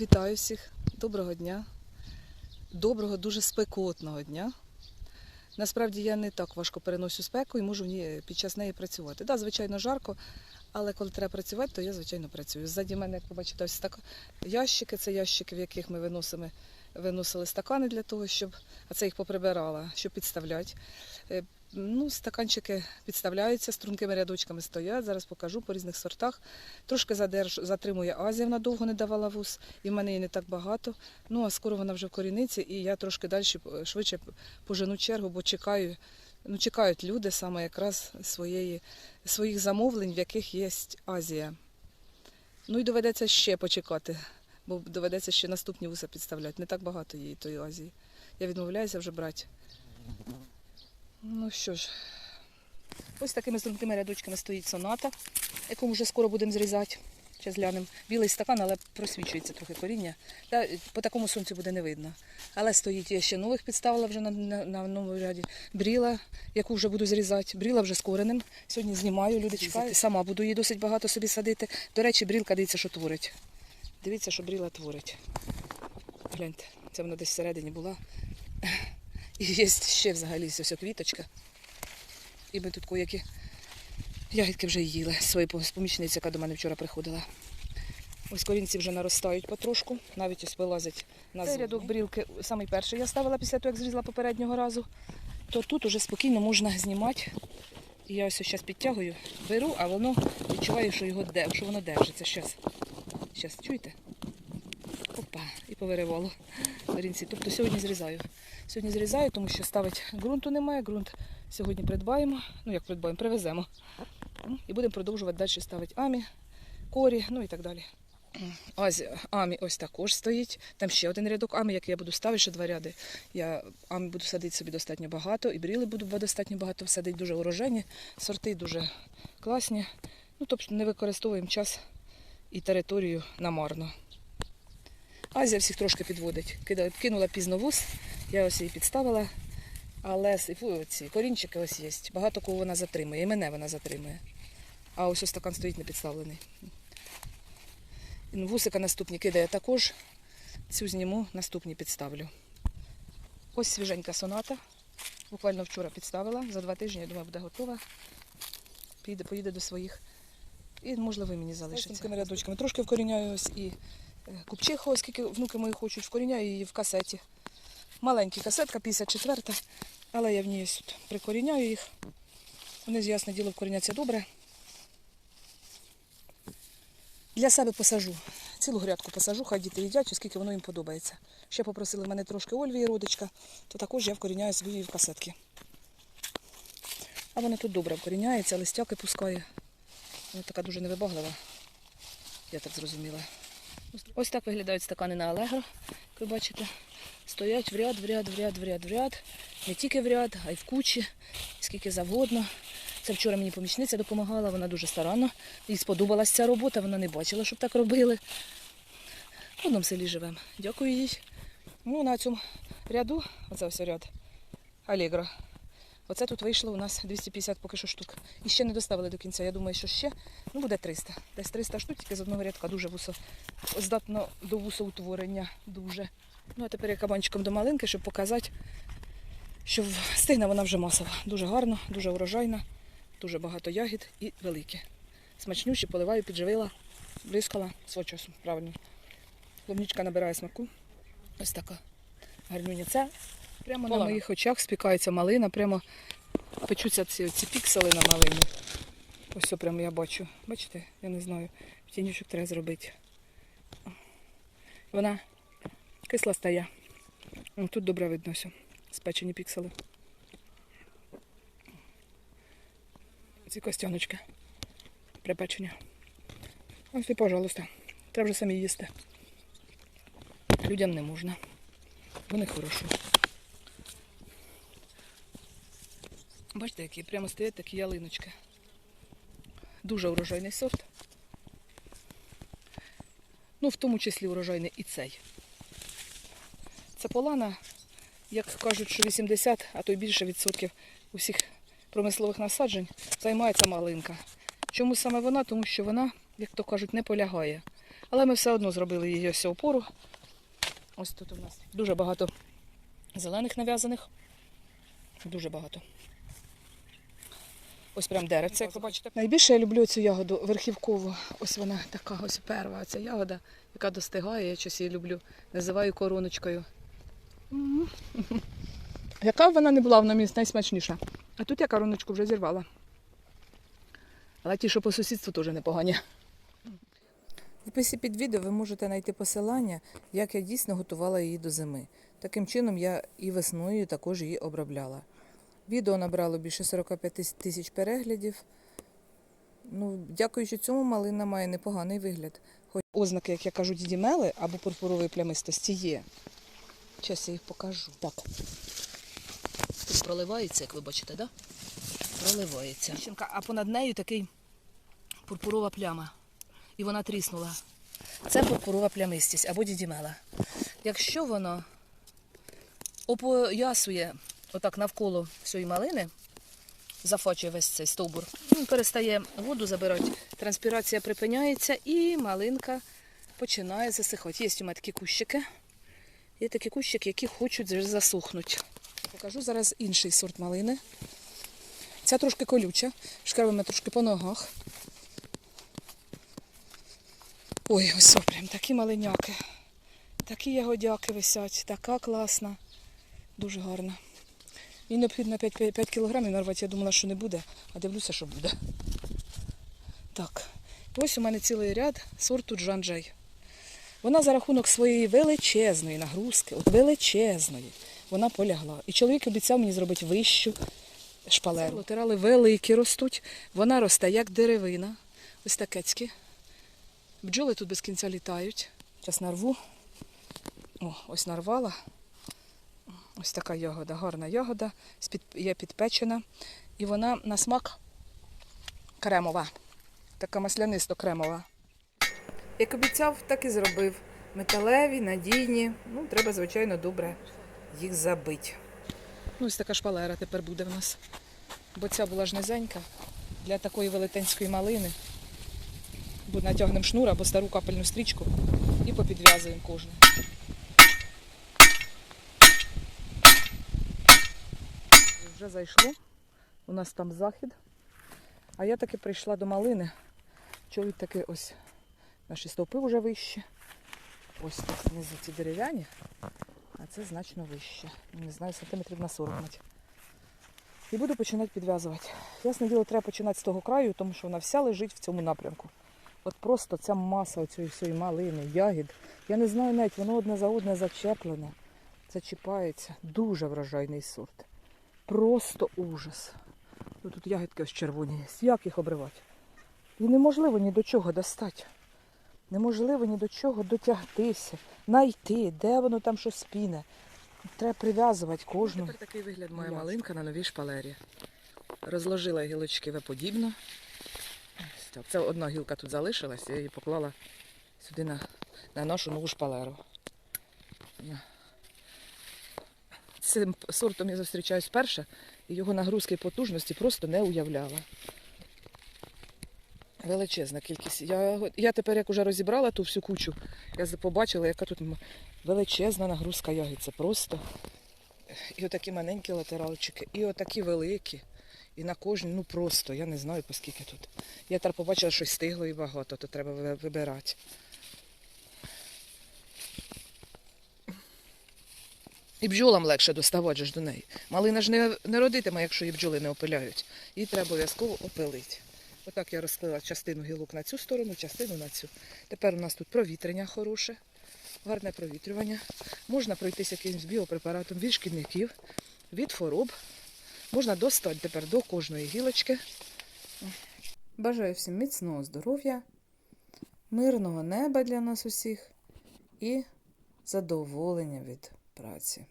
Вітаю всіх, доброго дня, доброго, дуже спекотного дня. Насправді я не так важко переношу спеку і можу під час неї працювати. Так, звичайно, жарко, але коли треба працювати, то я, звичайно, працюю. Ззаді мене, як побачите, бачите, ось так ящики, це ящики, в яких ми виносимо, виносили стакани для того, щоб, а це їх поприбирала, щоб підставляти. Е, Ну, стаканчики підставляються, стрункими рядочками стоять. Зараз покажу по різних сортах. Трошки задерж, затримує Азія, вона довго не давала вуз, і в мене її не так багато. Ну а скоро вона вже в коріниці, і я трошки далі швидше пожену чергу, бо чекаю. Ну, чекають люди саме якраз своєї, своїх замовлень, в яких є Азія. Ну і доведеться ще почекати, бо доведеться ще наступні вуса підставляти. Не так багато її тої Азії. Я відмовляюся вже брати. Ну що ж, ось такими стрункими рядочками стоїть соната, яку вже скоро будемо зрізати. Зараз глянемо. Білий стакан, але просвічується трохи коріння. Та, по такому сонцю буде не видно. Але стоїть, я ще нових підставила вже на, на, на новому ряді. Бріла, яку вже буду зрізати. Бріла вже з коренем. Сьогодні знімаю, люди чекають. Сама буду її досить багато собі садити. До речі, брілка дивіться, що творить. Дивіться, що бріла творить. Гляньте, це вона десь всередині була. І є ще взагалі ось квіточка. І ми тут коякі ягідки вже їли з своєї помічниці, яка до мене вчора приходила. Ось корінці вже наростають потрошку, навіть ось вилазять на Цей рядок брілки, самий перший я ставила після того, як зрізала попереднього разу, то тут уже спокійно можна знімати. І я ось зараз підтягую, беру, а воно відчуваю, що його що воно держиться. Щас. Щас, чуєте? Опа, і повиривало корінці. Тобто сьогодні зрізаю. Сьогодні зрізаю, тому що ставить ґрунту немає. Ґрунт сьогодні придбаємо. Ну як придбаємо, привеземо. І будемо продовжувати далі ставити амі, корі, ну і так далі. Ось амі ось також стоїть. Там ще один рядок амі, який я буду ставити, ще два ряди. Я амі буду садити собі достатньо багато, і бріли буду достатньо багато садити, дуже урожайні, сорти дуже класні. Ну, тобто не використовуємо час і територію намарно. Азія всіх трошки підводить. Кинула пізно вуз, я ось її підставила. Але ці корінчики ось є. Багато кого вона затримує. І мене вона затримує. А ось ось стакан стоїть не підставлений. Вусика наступні кидає також. Цю зніму, наступні підставлю. Ось свіженька соната. Буквально вчора підставила. За два тижні, я думаю, буде готова. Поїде, поїде до своїх. І, можливо, мені залишиться. Такими рядочками. Трошки вкоріняю ось і е, купчиху, оскільки внуки мої хочуть, вкоріняю її в касеті. Маленька касетка, 54 але я в ній ось прикоріняю їх. Вони, ясне діло, вкоріняться добре. Для себе посажу. Цілу грядку посажу, хай діти їдять, оскільки воно їм подобається. Ще попросили в мене трошки Ольві і родичка, то також я вкоріняю свої в касетки. А вона тут добре вкоріняється, листяки пускає. Вона така дуже невибаглива. Я так зрозуміла. Ось так виглядають стакани на Allegro, як ви бачите. Стоять в ряд, в ряд, в ряд, в ряд, в ряд. Не тільки в ряд, а й в кучі, скільки завгодно. Це вчора мені помічниця допомагала, вона дуже старанно. Їй сподобалась ця робота, вона не бачила, щоб так робили. В одному селі живемо. Дякую їй. Ну, на цьому ряду, оце ось ряд Allegro. Оце тут вийшло у нас 250 поки що штук. І ще не доставили до кінця. Я думаю, що ще ну, буде 300. Десь 300 штук тільки з одного рядка. Дуже вусо. Здатно до вусоутворення. Дуже. Ну а тепер я кабанчиком до малинки, щоб показати, що стигна вона вже масова. Дуже гарно, дуже урожайна, дуже багато ягід і великі. Смачнющі, поливаю, підживила, бризкала свого часу. Правильно. Клубничка набирає смаку. Ось така гарнюня. Це прямо на моїх очах спікається малина, прямо печуться ці, ці піксели на малині. Ось це прямо я бачу. Бачите, я не знаю. Тінючок треба зробити. Вона кисла стає. Тут добре видно все. Спечені піксели. Ці костяночки. Припечені. Ось і, пожалуйста. Треба вже самі їсти. Людям не можна. Вони хороші. Бачите, які прямо стоять такі ялиночки. Дуже урожайний сорт. Ну, в тому числі урожайний і цей. Це полана, як кажуть, що 80, а то й більше відсотків усіх промислових насаджень займається малинка. Чому саме вона? Тому що вона, як то кажуть, не полягає. Але ми все одно зробили її ось опору. Ось тут у нас дуже багато зелених нав'язаних. Дуже багато. Ось прям деревце, як ви бачите. Найбільше я люблю цю ягоду верхівкову. Ось вона така, ось перва. Ця ягода, яка достигає, я щось її люблю. Називаю короночкою. Яка б вона не була, вона мені найсмачніша. А тут я короночку вже зірвала. Але ті, що по сусідству, теж непогані. В описі під відео ви можете знайти посилання, як я дійсно готувала її до зими. Таким чином я і весною також її обробляла. Відео набрало більше 45 тисяч переглядів. Ну, дякуючи цьому, малина має непоганий вигляд. Хоч ознаки, як я кажу, дідімели або пурпурової плямистості є. Зараз я їх покажу. Так. Тут проливається, як ви бачите, так? Да? Проливається. А понад нею такий пурпурова пляма. І вона тріснула. Це пурпурова плямистість або дідімела. Якщо воно опоясує отак навколо всієї малини, зафочує весь цей стовбур, він перестає воду забирати, транспірація припиняється і малинка починає засихати. Є у мене такі кущики. Є такі кущики, які хочуть вже засохнути. Покажу зараз інший сорт малини. Ця трошки колюча, шкребами трошки по ногах. Ой, ось прям такі малиняки. Такі ягодяки висять, така класна. Дуже гарна. Їй необхідно 5, 5, 5 кілограмів нарвати, я думала, що не буде, а дивлюся, що буде. Так, ось у мене цілий ряд сорту Джанджай. Вона за рахунок своєї величезної нагрузки, от величезної, вона полягла. І чоловік обіцяв мені зробити вищу шпалеру. Латерали великі ростуть, вона росте як деревина. Ось такецькі. Бджоли тут без кінця літають. Зараз нарву. О, ось нарвала. Ось така ягода, гарна ягода, є підпечена. І вона на смак кремова. Така маслянисто-кремова. Як обіцяв, так і зробив. Металеві, надійні. Ну, треба, звичайно, добре їх забити. Ну, ось така шпалера тепер буде в нас. Бо ця була ж низенька для такої велетенської малини. Бо натягнемо шнур або стару капельну стрічку і попідв'язуємо кожну. Вже зайшло. У нас там захід. А я таки прийшла до малини. Чоловік таки ось наші стовпи вже вищі. Ось тут знизу ці дерев'яні, а це значно вище. Не знаю, сантиметрів на 40 мать. І буду починати підв'язувати. Ясне діло, треба починати з того краю, тому що вона вся лежить в цьому напрямку. От просто ця маса цієї всієї малини, ягід. Я не знаю навіть, воно одне за одне зачеплене, зачіпається. Дуже вражайний сорт. Просто ужас. Ну, Тут ягідки ось червоні є. Як їх обривати? І неможливо ні до чого достати. Неможливо ні до чого дотягтися, знайти, де воно там щось спіне. Треба прив'язувати кожну. Тепер такий вигляд має Ясно. малинка на новій шпалері. Розложила гілочки веподібно. Це одна гілка тут залишилась, я її поклала сюди на, на нашу нову шпалеру. Цим сортом я зустрічаюсь вперше, і його нагрузки потужності просто не уявляла. Величезна кількість. Я, я тепер, як уже розібрала ту всю кучу, я побачила, яка тут величезна нагрузка ягід. Це просто. І отакі маленькі латералчики, і отакі великі. І на кожній, ну просто, я не знаю по скільки тут. Я тепер побачила, що стигло і багато, то треба вибирати. І бджолам легше доставати до неї. Малина ж не, не родитиме, якщо її бджоли не опиляють. Її треба обов'язково опилити. Отак я розклала частину гілок на цю сторону, частину на цю. Тепер у нас тут провітрення хороше, гарне провітрювання. Можна пройтися якимось біопрепаратом від шкідників, від хвороб. Можна достати тепер до кожної гілочки. Бажаю всім міцного здоров'я, мирного неба для нас усіх і задоволення від праці.